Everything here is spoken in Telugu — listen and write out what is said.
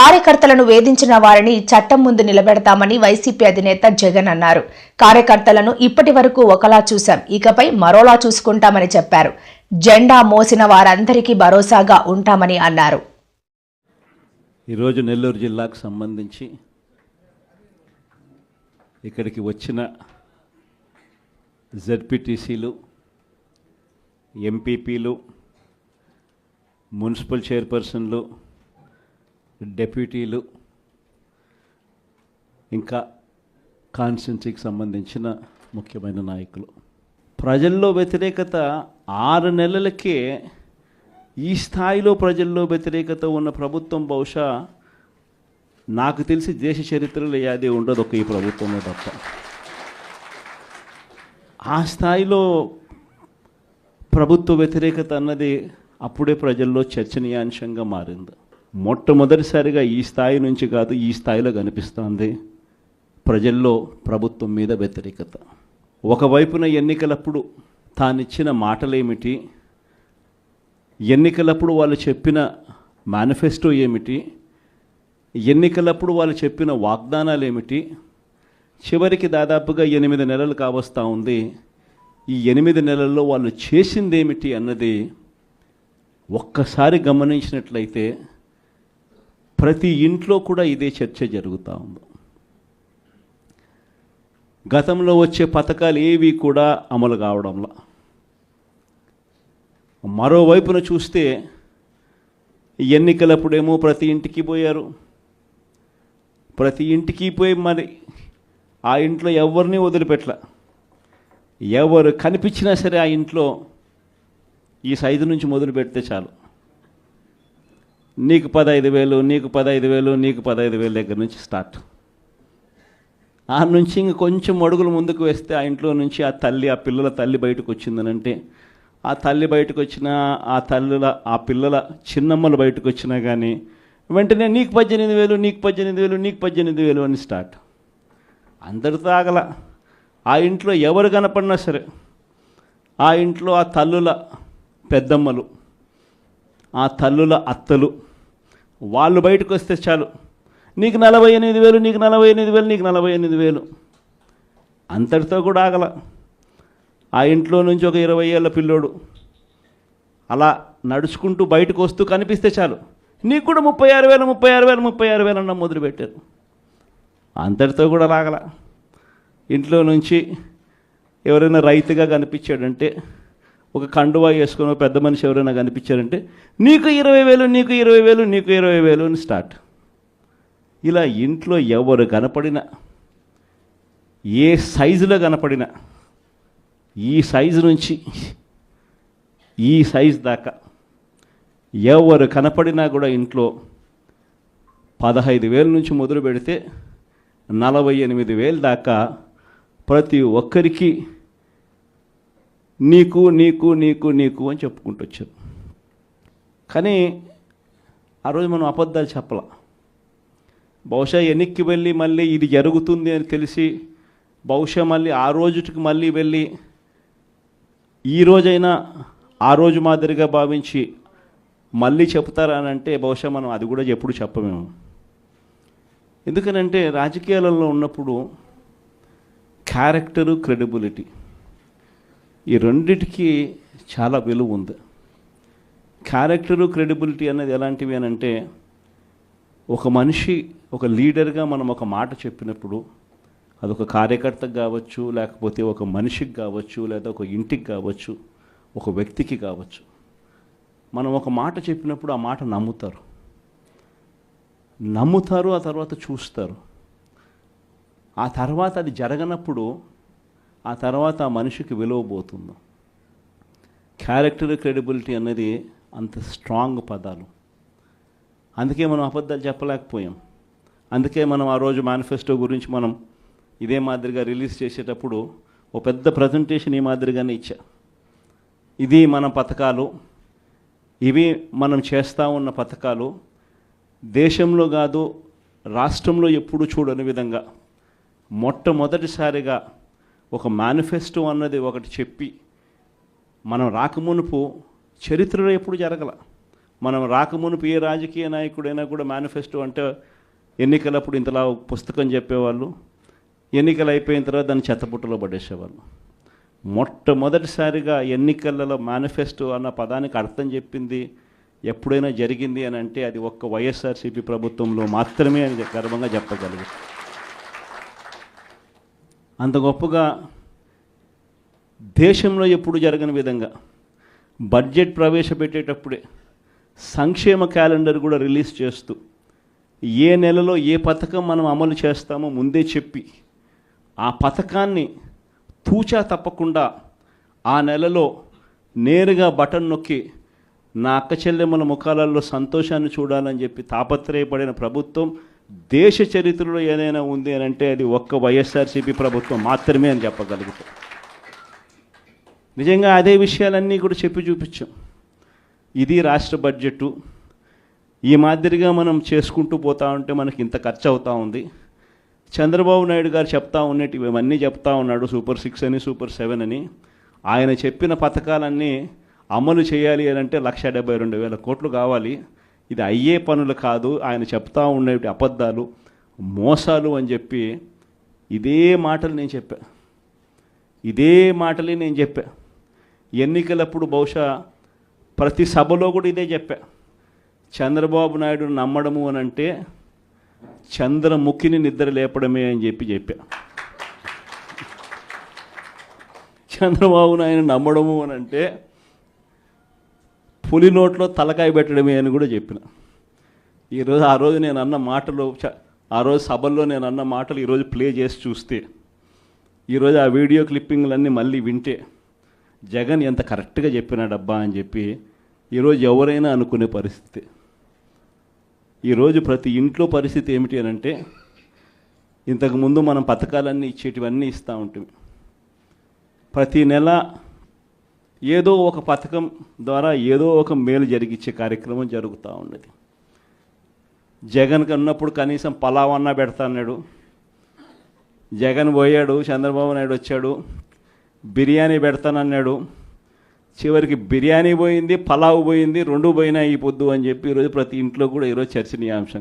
కార్యకర్తలను వేధించిన వారిని చట్టం ముందు నిలబెడతామని వైసీపీ అధినేత జగన్ అన్నారు. కార్యకర్తలను ఇప్పటి వరకు ఒకలా చూశాం. ఇకపై మరోలా చూసుకుంటామని చెప్పారు. జెండా మోసిన వారందరికీ భరోసాగా ఉంటామని అన్నారు. ఈరోజు నెల్లూరు జిల్లాకు సంబంధించి ఇక్కడికి వచ్చిన జెడ్పీటీసీలు ఎంపీపీలు మున్సిపల్ చైర్పర్సన్లు డెప్యూటీలు ఇంకా కాన్స్టిట్యున్సీకి సంబంధించిన ముఖ్యమైన నాయకులు. ప్రజల్లో వ్యతిరేకత ఆరు నెలలకే ఈ స్థాయిలో ప్రజల్లో వ్యతిరేకత ఉన్న ప్రభుత్వం బహుశా నాకు తెలిసి దేశ చరిత్రలో యాది ఉండదు ఒక ఈ ప్రభుత్వంలో తప్ప. ఆ స్థాయిలో ప్రభుత్వ వ్యతిరేకత అన్నది అప్పుడే ప్రజల్లో చర్చనీయాంశంగా మారింది. మొట్టమొదటిసారిగా ఈ స్థాయి నుంచి కాదు ఈ స్థాయిలో కనిపిస్తోంది ప్రజల్లో ప్రభుత్వం మీద వ్యతిరేకత. ఒకవైపున ఎన్నికలప్పుడు తానిచ్చిన మాటలేమిటి? ఎన్నికలప్పుడు వాళ్ళు చెప్పిన మేనిఫెస్టో ఏమిటి? ఎన్నికలప్పుడు వాళ్ళు చెప్పిన వాగ్దానాలు ఏమిటి చివరికి దాదాపుగా ఎనిమిది నెలలు కావస్తూ ఉంది. ఈ ఎనిమిది నెలల్లో వాళ్ళు చేసిందేమిటి అన్నది ఒక్కసారి గమనించినట్లయితే ప్రతి ఇంట్లో కూడా ఇదే చర్చ జరుగుతూ ఉంది. గతంలో వచ్చే పథకాలు ఏవి కూడా అమలు కావడంలా. మరోవైపున చూస్తే ఎన్నికలప్పుడేమో ప్రతి ఇంటికి పోయారు. ప్రతి ఇంటికి పోయి మరి ఆ ఇంట్లో ఎవరిని వదిలిపెట్టల ఎవరు కనిపించినా సరే ఆ ఇంట్లో ఈ సైజు నుంచి మొదలు పెడితే చాలు. నీకు పదహైదు వేలు నీకు పదహైదు వేలు నీకు పదహైదు వేలు దగ్గర నుంచి స్టార్ట్. ఆ నుంచి ఇంక కొంచెం అడుగులు ముందుకు వేస్తే ఆ ఇంట్లో నుంచి ఆ తల్లి ఆ పిల్లల తల్లి బయటకు వచ్చిందనంటే ఆ తల్లి బయటకు వచ్చినా ఆ తల్లుల ఆ పిల్లల చిన్నమ్మలు బయటకు వచ్చినా కానీ వెంటనే నీకు పద్దెనిమిది వేలు నీకు పద్దెనిమిది వేలు నీకు పద్దెనిమిది వేలు అని స్టార్ట్. అందరితో ఆగల ఆ ఇంట్లో ఎవరు కనపడినా సరే ఆ ఇంట్లో ఆ తల్లుల పెద్దమ్మలు ఆ తల్లుల అత్తలు వాళ్ళు బయటకు వస్తే చాలు. నీకు నలభై ఎనిమిది వేలు నీకు నలభై ఎనిమిది వేలు నీకు నలభై ఎనిమిది వేలు. అంతటితో కూడా ఆగల. ఆ ఇంట్లో నుంచి ఒక ఇరవై ఏళ్ళ పిల్లోడు. అలా నడుచుకుంటూ బయటకు వస్తూ కనిపిస్తే చాలు. నీకు కూడా ముప్పై ఆరు వేలు ముప్పై ఆరు వేలు ముప్పై ఆరు వేలు అన్న మొదలుపెట్టారు. అంతటితో కూడా రాగల ఇంట్లో నుంచి ఎవరైనా రైతుగా కనిపించాడంటే ఒక కండువా వేసుకుని ఒక పెద్ద మనిషి ఎవరైనా కనిపించారంటే నీకు ఇరవై వేలు నీకు ఇరవై వేలు నీకు ఇరవై వేలు అని స్టార్ట్. ఇలా ఇంట్లో ఎవరు కనపడినా ఏ సైజులో కనపడినా ఈ సైజు నుంచి ఈ సైజు దాకా ఎవరు కనపడినా కూడా ఇంట్లో పదహైదు వేల నుంచి మొదలు పెడితే నలభై ఎనిమిది వేలు దాకా ప్రతి ఒక్కరికి నీకు నీకు నీకు నీకు అని చెప్పుకుంటూ వచ్చారు. కానీ ఆ రోజు మనం అబద్ధాలు చెప్పాల. బహుశా వెనక్కి వెళ్ళి మళ్ళీ ఇది జరుగుతుంది అని తెలిసి బహుశా మళ్ళీ ఆ రోజుకి మళ్ళీ వెళ్ళి ఈ రోజైనా ఆ రోజు మాదిరిగా భావించి మళ్ళీ చెప్తారా అని అంటే బహుశా మనం అది కూడా ఎప్పుడు చెప్పమేము. ఎందుకనంటే రాజకీయాలలో ఉన్నప్పుడు క్యారెక్టరు క్రెడిబిలిటీ ఈ రెండిటికి చాలా విలువ ఉంది. క్యారెక్టరు క్రెడిబిలిటీ అనేది ఎలాంటివి అని అంటే ఒక మనిషి ఒక లీడర్గా మనం ఒక మాట చెప్పినప్పుడు అదొక కార్యకర్తకు కావచ్చు లేకపోతే ఒక మనిషికి కావచ్చు లేదా ఒక ఇంటికి కావచ్చు ఒక వ్యక్తికి కావచ్చు. మనం ఒక మాట చెప్పినప్పుడు ఆ మాట నమ్ముతారు. నమ్ముతారు ఆ తర్వాత చూస్తారు. ఆ తర్వాత అది జరగనప్పుడు ఆ తర్వాత ఆ మనిషికి విలువ పోతుందో. క్యారెక్టర్ క్రెడిబిలిటీ అనేది అంత స్ట్రాంగ్ పదాలు. అందుకే మనం అబద్ధాలు చెప్పలేకపోయాం. అందుకే మనం ఆ రోజు మేనిఫెస్టో గురించి మనం ఇదే మాదిరిగా రిలీజ్ చేసేటప్పుడు ఓ పెద్ద ప్రజెంటేషన్ ఈ మాదిరిగానే ఇచ్చా. ఇది మన పథకాలు ఇవి మనం చేస్తూ ఉన్న పథకాలు దేశంలో కాదు రాష్ట్రంలో ఎప్పుడు చూడని విధంగా మొట్టమొదటిసారిగా ఒక మేనిఫెస్టో అన్నది ఒకటి చెప్పి మనం రాకమునుపు చరిత్రలో ఎప్పుడు జరగల. మనం రాకమునుపు ఏ రాజకీయ నాయకుడైనా కూడా మేనిఫెస్టో అంటే ఎన్నికలప్పుడు ఇంతలా పుస్తకం చెప్పేవాళ్ళు ఎన్నికలు అయిపోయిన తర్వాత దాన్ని చెత్తపుట్టలో పడేసేవాళ్ళు. మొట్టమొదటిసారిగా ఎన్నికలలో మేనిఫెస్టో అన్న పదానికి అర్థం చెప్పింది ఎప్పుడైనా జరిగింది అని అంటే అది ఒక్క వైఎస్ఆర్సీపీ ప్రభుత్వంలో మాత్రమే అని గర్వంగా చెప్పగలిగారు. అంత గొప్పగా దేశంలో ఎప్పుడు జరగని విధంగా బడ్జెట్ ప్రవేశపెట్టేటప్పుడే సంక్షేమ క్యాలెండర్ కూడా రిలీజ్ చేస్తూ ఏ నెలలో ఏ పథకం మనం అమలు చేస్తామో ముందే చెప్పి ఆ పథకాన్ని తూచా తప్పకుండా ఆ నెలలో నేరుగా బటన్ నొక్కి నా అక్క చెల్లెమ్మల ముఖాలలో సంతోషాన్ని చూడాలని చెప్పి తాపత్రయపడిన ప్రభుత్వం దేశ చరిత్రలో ఏదైనా ఉంది అని అంటే అది ఒక్క వైఎస్ఆర్సీపీ ప్రభుత్వం మాత్రమే అని చెప్పగలుగుతాం. నిజంగా అదే విషయాలన్నీ కూడా చెప్పి చూపించాం. ఇది రాష్ట్ర బడ్జెట్ ఈ మాదిరిగా మనం చేసుకుంటూ పోతా ఉంటే మనకి ఇంత ఖర్చు అవుతా ఉంది. చంద్రబాబు నాయుడు గారు చెప్తా ఉన్నట్టు ఇవన్నీ చెప్తా ఉన్నాడు సూపర్ సిక్స్ అని సూపర్ సెవెన్ అని. ఆయన చెప్పిన పథకాలన్నీ అమలు చేయాలి అని అంటే లక్ష డెబ్బై రెండు వేల కోట్లు కావాలి. ఇది అయ్యే పనులు కాదు ఆయన చెప్తా ఉండేటి అబద్ధాలు మోసాలు అని చెప్పి ఇదే మాటలు నేను చెప్పా. ఇదే మాటలే నేను చెప్పా. ఎన్నికలప్పుడు బహుశా ప్రతి సభలో కూడా ఇదే చెప్పా. చంద్రబాబు నాయుడు నమ్మడము అని అంటే చంద్రముఖిని నిద్ర లేపడమే అని చెప్పి చెప్పా. చంద్రబాబు నాయుడు నమ్మడము అని అంటే పులి నోట్లో తలకాయ పెట్టడమే అని కూడా చెప్పిన. ఈరోజు ఆ రోజు నేను అన్న మాటలు ఆ రోజు సభల్లో నేను అన్న మాటలు ఈరోజు ప్లే చేసి చూస్తే ఈరోజు ఆ వీడియో క్లిప్పింగ్లన్నీ మళ్ళీ వింటే జగన్ ఎంత కరెక్ట్గా చెప్పినాడబ్బా అని చెప్పి ఈరోజు ఎవరైనా అనుకునే పరిస్థితి. ఈరోజు ప్రతి ఇంట్లో పరిస్థితి ఏమిటి అని అంటే ఇంతకుముందు మనం పథకాలన్నీ ఇచ్చేటివన్నీ ఇస్తూ ఉంటుంది ప్రతి నెల ఏదో ఒక పథకం ద్వారా ఏదో ఒక మేలు జరిగించే కార్యక్రమం జరుగుతూ ఉన్నది. జగన్ ఉన్నప్పుడు కనీసం పలావన్నా పెడతా అన్నాడు. జగన్ పోయాడు చంద్రబాబు నాయుడు వచ్చాడు బిర్యానీ పెడతానన్నాడు చివరికి బిర్యానీ పోయింది పలావ్ పోయింది రెండు పోయినా ఈ పొద్దు అని చెప్పి ఈరోజు ప్రతి ఇంట్లో కూడా ఈరోజు చర్చనీయాంశం